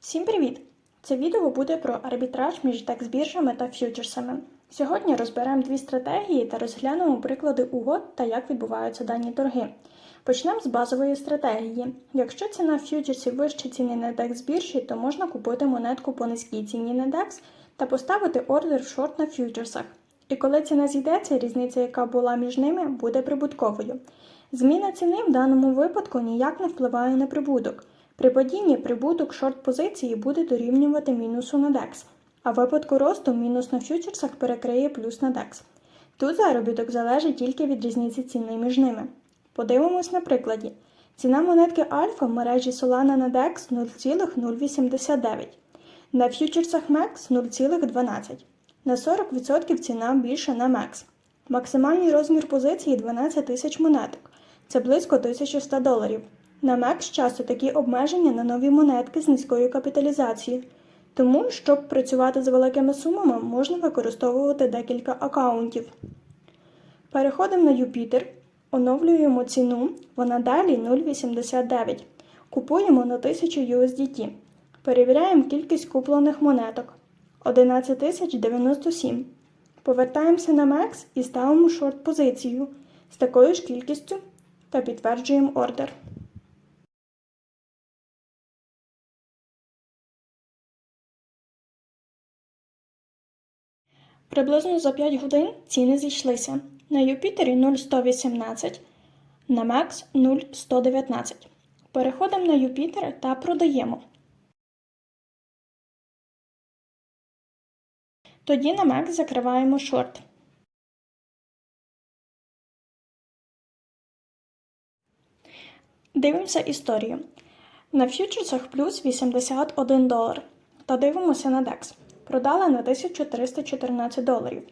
Всім привіт! Це відео буде про арбітраж між текс-біржами та ф'ючерсами. Сьогодні розберемо дві стратегії та розглянемо приклади угод та як відбуваються дані торги. Почнемо з базової стратегії. Якщо ціна ф'ючерсів вище ціни на DEX біржі, то можна купити монетку по низькій ціні на DEX та поставити ордер в шорт на ф'ючерсах. І коли ціна зійдеться, різниця, яка була між ними, буде прибутковою. Зміна ціни в даному випадку ніяк не впливає на прибуток. При падінні прибуток шорт позиції буде дорівнювати мінусу на DEX, а в випадку росту мінус на фьючерсах перекриє плюс на DEX. Тут заробіток залежить тільки від різниці ціни між ними. Подивимось на прикладі. Ціна монетки Альфа в мережі Solana на DEX 0,089, на фьючерсах MEX 0,12. На 40% ціна більша на MEX. Максимальний розмір позиції 12 тисяч монеток. Це близько 1100 доларів. На MEX часто такі обмеження на нові монетки з низькою капіталізацією. Тому, щоб працювати з великими сумами, можна використовувати декілька аккаунтів. Переходимо на Юпітер, оновлюємо ціну, вона далі 0,89. Купуємо на 1000 USDT. Перевіряємо кількість куплених монеток 11097. Повертаємося на MEX і ставимо шорт позицію з такою ж кількістю та підтверджуємо ордер. Приблизно за 5 годин ціни зійшлися. На Юпітері 0,118, на Max 0,119. Переходимо на Юпітер та продаємо. Тоді на Max закриваємо шорт. Дивимося історію. На фьючерсах плюс 81 долар. Та дивимося на DEX. Продали на 1314 доларів,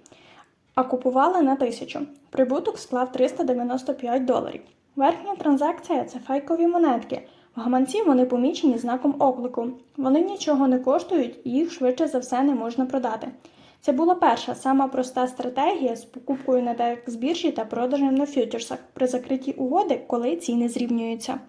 а купували на 1000. Прибуток склав 395 доларів. Верхня транзакція це фейкові монетки. В гаманці вони помічені знаком оклику. Вони нічого не коштують і їх швидше за все не можна продати. Це була перша сама проста стратегія з покупкою на DEX біржі та продажем на фьючерсах при закритті угоди, коли ціни зрівнюються.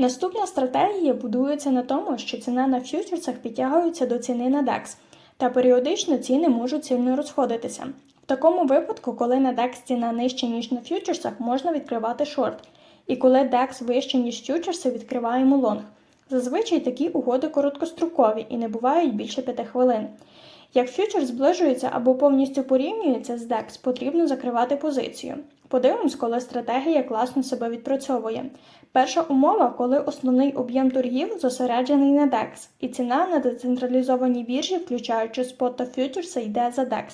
Наступна стратегія будується на тому, що ціна на фьючерсах підтягується до ціни на DEX, та періодично ціни можуть сильно розходитися. В такому випадку, коли на DEX ціна нижча, ніж на фьючерсах, можна відкривати шорт, і коли DEX вище, ніж фьючерси, відкриваємо лонг. Зазвичай такі угоди короткострокові і не бувають більше 5 хвилин. Як фьючер зближується або повністю порівнюється з DEX, потрібно закривати позицію. Подивимось, коли стратегія класно себе відпрацьовує. Перша умова, коли основний об'єм торгів зосереджений на DEX, і ціна на децентралізованій біржі, включаючи спот та фьючерси, йде за DEX.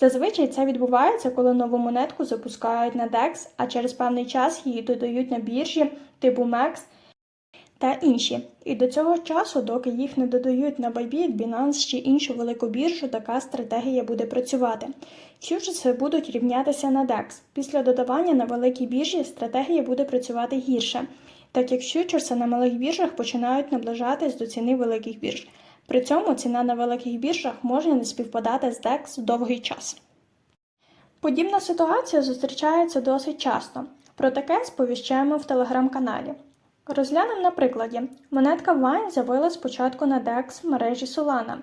Зазвичай це відбувається, коли нову монетку запускають на DEX, а через певний час її додають на біржі типу MEX та інші. І до цього часу, доки їх не додають на Bybit, Binance чи іншу велику біржу, така стратегія буде працювати. Фьючерси будуть рівнятися на DEX. Після додавання на великій біржі стратегія буде працювати гірше, так як фьючерси на малих біржах починають наближатись до ціни великих бірж. При цьому ціна на великих біржах може не співпадати з DEX довгий час. Подібна ситуація зустрічається досить часто. Про таке сповіщаємо в телеграм-каналі. Розглянемо на прикладі. Монетка Vine з'явилась спочатку на DEX мережі Solana,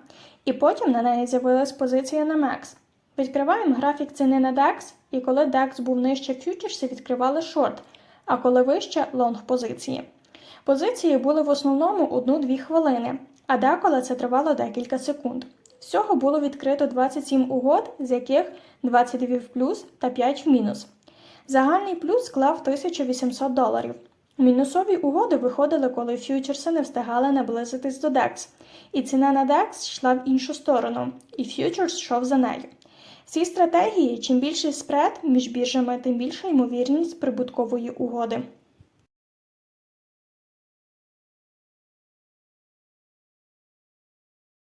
і потім на неї з'явилась позиція на MEX. Відкриваємо графік ціни на DEX, і коли DEX був нижче фьючерсі, відкривали шорт, а коли вище лонг позиції. Позиції були в основному 1-2 хвилини, а деколи це тривало декілька секунд. Всього було відкрито 27 угод, з яких 22 в плюс та 5 в мінус. Загальний плюс склав 1800 доларів. Мінусові угоди виходили, коли фьючерси не встигали наблизитись до DEX, і ціна на DEX йшла в іншу сторону, і фьючерс йшов за нею. Цій стратегії, чим більший спред між біржами, тим більша ймовірність прибуткової угоди.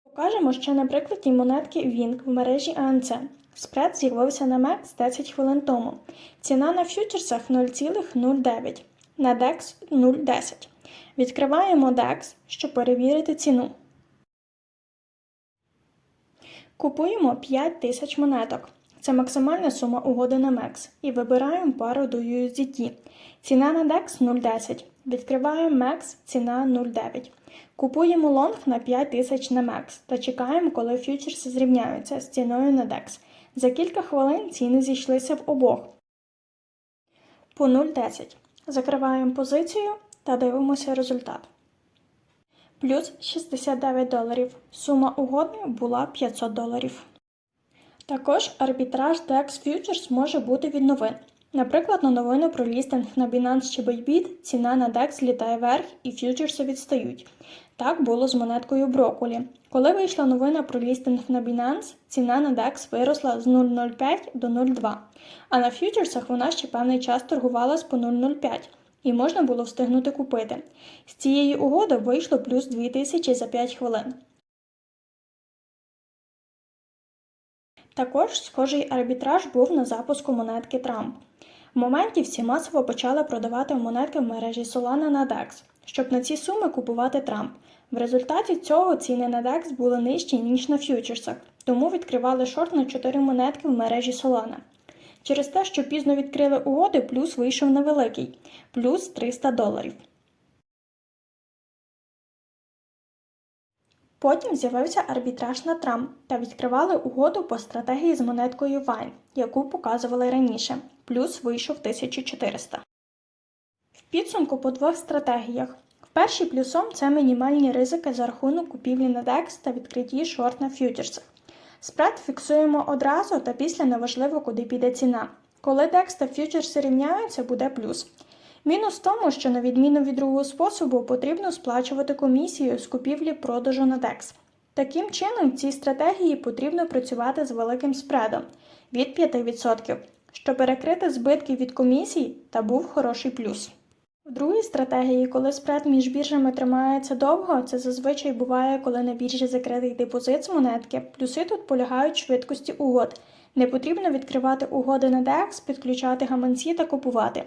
Покажемо ще на прикладі монетки Wing в мережі ANC. Спред з'явився на MEX 10 хвилин тому. Ціна на фьючерсах 0,09 на DEX 0,10. Відкриваємо DEX, щоб перевірити ціну. Купуємо 5 тисяч монеток. Це максимальна сума угоди на MEX. І вибираємо пару до USDT. Ціна на DEX 0,10. Відкриваємо MEX, ціна 0,9. Купуємо лонг на 5000 на MEX та чекаємо, коли фьючерси зрівняються з ціною на DEX. За кілька хвилин ціни зійшлися в обох по 0,10. Закриваємо позицію та дивимося результат. Плюс 69 доларів. Сума угоди була 500 доларів. Також арбітраж DEX Futures може бути від новин. Наприклад, на новину про лістинг на Binance чи Bybit ціна на DEX літає вверх і фьючерси відстають. Так було з монеткою Брокулі. Коли вийшла новина про лістинг на Binance, ціна на DEX виросла з 0,05 до 0,2, а на фьючерсах вона ще певний час торгувалась по 0,05 і можна було встигнути купити. З цієї угоди вийшло плюс 2000 за 5 хвилин. Також схожий арбітраж був на запуску монетки Трамп. Моменті всі масово почали продавати монетки в мережі Solana на DEX, щоб на ці суми купувати Трамп. В результаті цього ціни на DEX були нижчі, ніж на фьючерсах, тому відкривали шорт на 4 монетки в мережі Solana. Через те, що пізно відкрили угоди, плюс вийшов невеликий плюс 300 доларів. Потім з'явився арбітраж на Трамп та відкривали угоду по стратегії з монеткою Vine, яку показували раніше, плюс вийшов 1400. В підсумку по двох стратегіях. В першій плюсом це мінімальні ризики за рахунок купівлі на DEX та відкритті шорт на фьючерсах. Спред фіксуємо одразу та після неважливо, куди піде ціна. Коли DEX та фьючерси рівняються, буде плюс. Мінус в тому, що на відміну від другого способу потрібно сплачувати комісію з купівлі продажу на DEX. Таким чином, в цій стратегії потрібно працювати з великим спредом від 5%, щоб перекрити збитки від комісій та був хороший плюс. В другій стратегії, коли спред між біржами тримається довго, це зазвичай буває, коли на біржі закритий депозит з монетки. Плюси тут полягають в швидкості угод. Не потрібно відкривати угоди на DEX, підключати гаманці та купувати.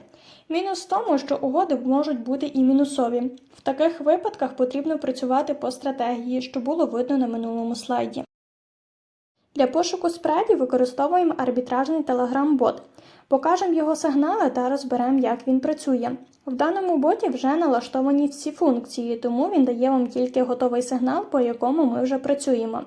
Мінус в тому, що угоди можуть бути і мінусові. В таких випадках потрібно працювати по стратегії, що було видно на минулому слайді. Для пошуку спредів використовуємо арбітражний Telegram-бот. Покажемо його сигнали та розберемо, як він працює. В даному боті вже налаштовані всі функції, тому він дає вам тільки готовий сигнал, по якому ми вже працюємо.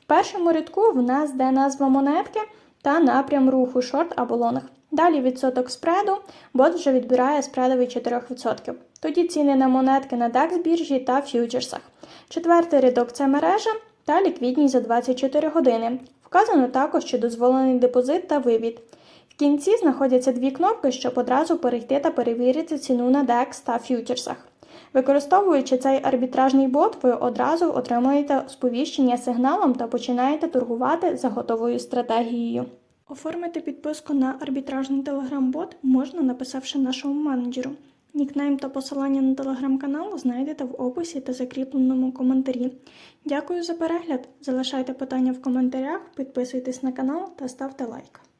В першому рядку в нас де назва монетки та напрям руху шорт або лонг. Далі відсоток спреду, бот вже відбирає спредовий 4%. Тоді ціни на монетки на DAX біржі та фьючерсах. Четвертий рядок це мережа та ліквідність за 24 години. Вказано також, що дозволений депозит та вивід. В кінці знаходяться дві кнопки, щоб одразу перейти та перевірити ціну на DEX та фьючерсах. Використовуючи цей арбітражний бот, ви одразу отримуєте сповіщення сигналом та починаєте торгувати за готовою стратегією. Оформити підписку на арбітражний телеграм-бот можна, написавши нашому менеджеру. Нікнейм та посилання на телеграм-канал знайдете в описі та закріпленому коментарі. Дякую за перегляд! Залишайте питання в коментарях, підписуйтесь на канал та ставте лайк.